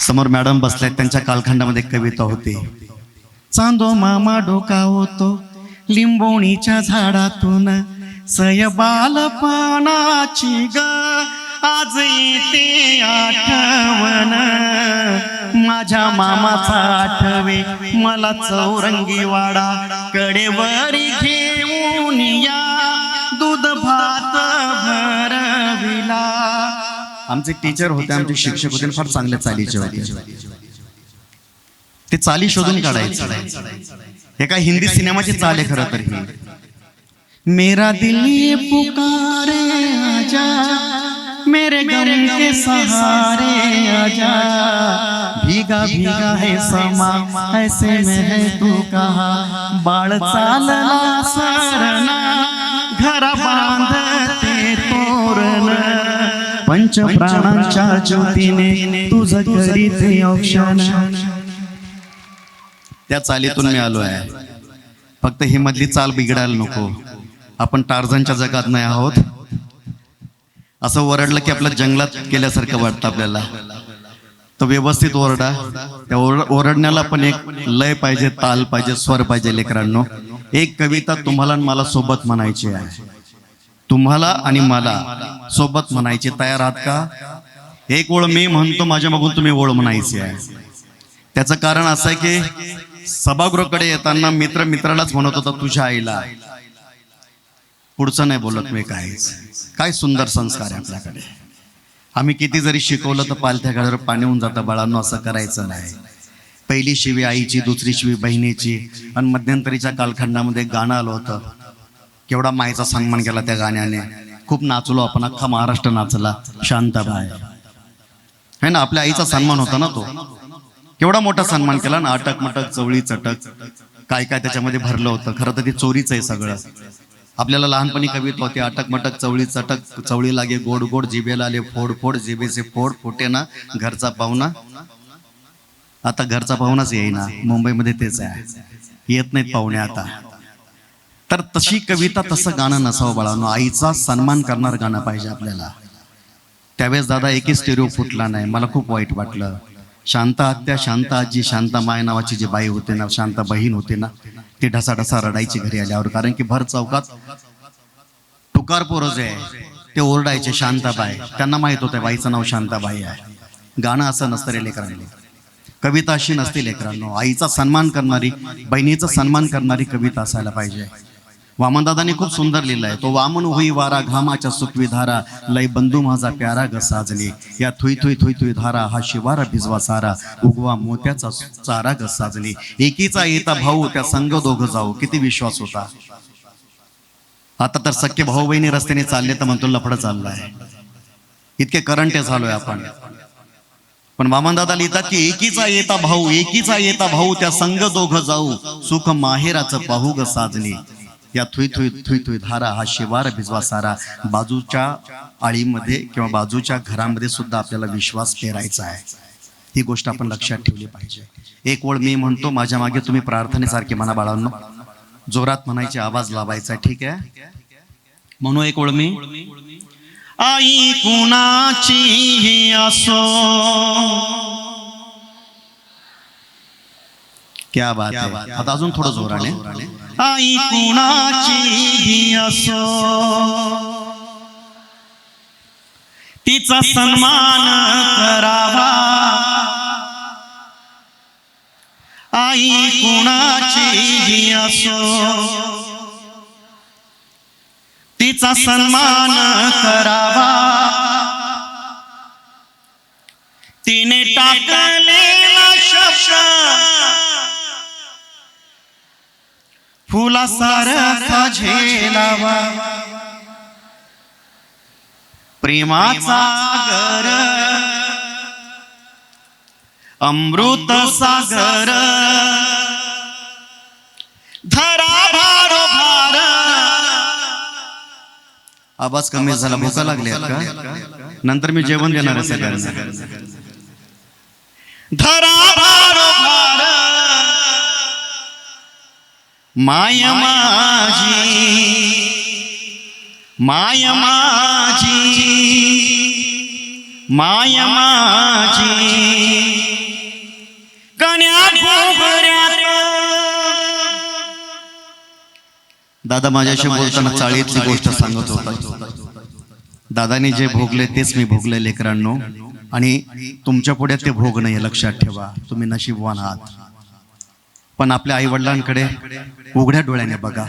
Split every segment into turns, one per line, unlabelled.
समोर मॅडम बसल्यात त्यांच्या कालखंडामध्ये एक कविता होती. चांदो मामा डोका होतो लिंबोणीच्या झाडातून. सय बालपणाची ग आज येते आठवण माझ्या मामाचा आठवे मला चौरंगी वाडा कडेवरी घे. आमचे टीचर होते आमचे शिक्षक होते फार चांगल्या चालीचे होते. ते चाली शोधून काढायचे. हे काय हिंदी सिनेमाची चाल आहे खरं तर ही. मेरा दिल ये पुकारे आजा मेरे गम के सहारे आजा। भीगा भीगा है समा ऐसे में है तू कहा? बाळ चालला सरना पंच प्राणांच्या ज्योतीने तुझं करीते औक्षण त्या चालीतून मी आलो आहे फक्त ही मधली चाल बिघडायला नको. आपण टार्झनच्या जगात नाही आहोत. असं ओरडलं की आपल्या जंगलात केल्यासारखं वाटतं आपल्याला. तर व्यवस्थित ओरडा. त्या ओरड ओरडण्याला पण एक लय पाहिजे ताल पाहिजे स्वर पाहिजे लेकरांनो. एक कविता तुम्हाला आणि मला सोबत म्हणायची आहे. तुम्हाला आणि मला सोबत म्हणायची तयार आहात का? एक ओळ मी म्हणतो माझ्या मागून तुम्ही ओळ म्हणायची आहे. त्याचं कारण असं आहे की सभागृहाकडे येताना मित्र मित्रालाच म्हणत होता तुझ्या आईला. पुढचं नाही बोलत मी काहीच. काय सुंदर संस्कार आहे आपल्याकडे. आम्ही किती जरी शिकवलं तर पालथ्या गाड्यावर पाणी होऊन जातं बाळांनो असं करायचं नाही. पहिली शिवी आईची दुसरी शिवी बहिणीची आणि मध्यंतरीच्या कालखंडामध्ये गाणं आलं होतं. केवढा मायचा सन्मान केला त्या गाण्याने. खूप नाचलो आपण अख्खा महाराष्ट्र नाचला. शांताबाई. है ना आपल्या आईचा सन्मान होता ना तो. केवढा मोठा सन्मान केला ना अटक मटक चवळी चटक. काय काय त्याच्यामध्ये भरलं होतं. खरं तर ते चोरीच आहे सगळं. आपल्याला लहानपणी कविता होती अटक मटक चवळी चटक चवळी लागे गोड गोड जिबेला आले फोड फोड जिबेचे फोड फोटे ना घरचा पाहुणा. आता घरचा पाहुणाच येईना मुंबईमध्ये तेच आहे. येत नाहीत पाहुणे आता. तर तशी कविता तसं गाणं नसावं बाळांनो. आईचा सन्मान करणार गाणं पाहिजे आपल्याला. त्यावेळेस दादा एकही स्टेरिओ फुटला नाही. मला खूप वाईट वाटलं. शांता आत्या शांता आजी शांता माय नावाची जी बाई होते ना शांता बहीण होते ना ती ढसा ढसा रडायची घरी आल्यावर. कारण की भर चौकात टुकार पोरं जे आहे ते ओरडायचे शांताबाई. त्यांना माहीत होतं बाईचं नाव शांताबाई आहे. गाणं असं नसतं रे लेकरांनी. कविता अशी नसते लेकरांनो. आईचा सन्मान करणारी बहिणीचा सन्मान करणारी कविता असायला पाहिजे. वामनदादांनी खूप सुंदर लिहिलं आहे तो वामन होई वारा घामाच्या सुखवी धारा लय बंधू माझा प्यारा ग साजली या थुई थुई थुई थुई धारा हा शिवारा भिजवा सारा उगवा मोत्याचा चारा ग साजली एकीचा येता भाऊ त्या संग दोघ जाऊ. किती विश्वास होता. आता तर सख्य भाऊ बहिणी रस्त्याने चालले तर म्हणतो लफड चाललाय. इतके करंटे झालोय आपण. पण वामनदादा लिहितात की एकीचा येता भाऊ एकीचा येता भाऊ त्या संघ दोघ जाऊ. सुख माहेराचं पाहू ग साजली या थुई थुई थुई थुई धारा हा शिवार भिजवा सारा बाजूच्या आळीमध्ये किंवा बाजूच्या घरामध्ये सुद्धा आपल्याला विश्वास पेरायचा आहे. ही गोष्ट आपण लक्षात ठेवली पाहिजे. एक ओळ मी म्हणतो माझ्या मागे तुम्ही प्रार्थनेसारखे म्हणा बाळांनो. जोरात म्हणायचे आवाज लावायचा ठीक आहे? म्हणू एक ओळ मी. आई कुणाची असो क्या बात आहे आता अजून थोडं जोराने। आई कुणाची असो। तिचा सन्मान करावा। आई कुणाची असो। तिचा सन्मान करावा। फुला सारखा झेलावा प्रेमाचा गर अमृत सागर. धरा भार भार. आवाज कमी झाला भूका लागली का नंतर मी जेवण देणार आहे सगळ्यांना. धरा माय माझी माय माझी माय माझी दादा माझ्याशी बोलताना चाळीतली गोष्ट सांगत होता. दादानी जे भोगले तेच मी भोगले लेकरांनो. आणि तुमच्यापुढे ते भोगणं हे लक्षात ठेवा. तुम्ही नशीबवान आहात. पण आपल्या आई वडिलांकडे उघड्या डोळ्याने बघा.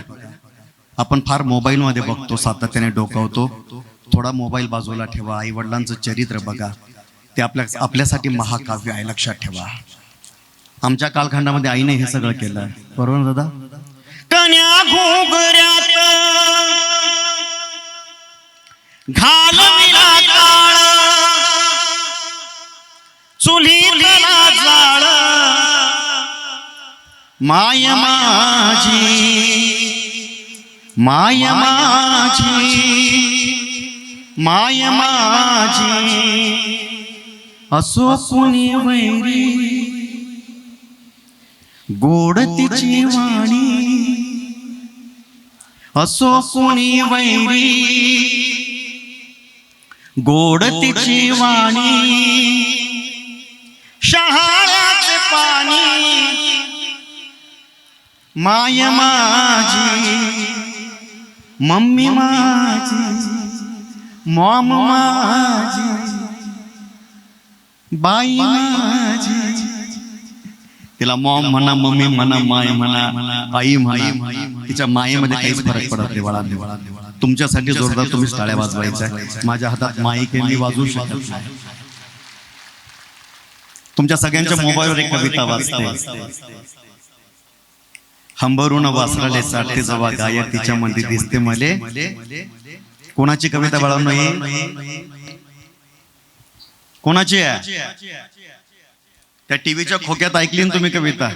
आपण फार मोबाईलमध्ये बघतो सातत्याने डोकावतो थोडा मोबाईल बाजूला ठेवा आई वडिलांचं चरित्र बघा. ते आपल्या आपल्यासाठी महाकाव्य आहे लक्षात ठेवा. आमच्या कालखंडामध्ये आईने हे सगळं केलं. बरोबर ना दादा?
कन्या घोगऱ्यात घालविला चुली
माय माझी माय माझी माय माझी असो कुणी वैरी गोड तिची वाणी असो कुणी वैरी गोड तिची वाणी
शहाळ्याचे पाणी
माय माझी मम्मी माझी मॉम माझी बाई माझी. तिला मॉम म्हणा मम्मी म्हणा माय म्हणा आई म्हणा तिच्या मायेमध्ये काहीच फरक पडत नाही तुमच्यासाठी जोरदार तुम्ही टाळ्या वाजवायच्या. माझ्या हातात माईक आहे मी वाजवू शकत नाही. तुमच्या सगळ्यांच्या मोबाईलवर एक कविता वाचते. हंबरून वासराले साठते जवा गायक तिच्या मध्ये दिसते मले कोणाची कविता बाळांनो ही कोणाची आहे? त्या टीव्हीच्या खोक्यात ऐकली तुम्ही कविता?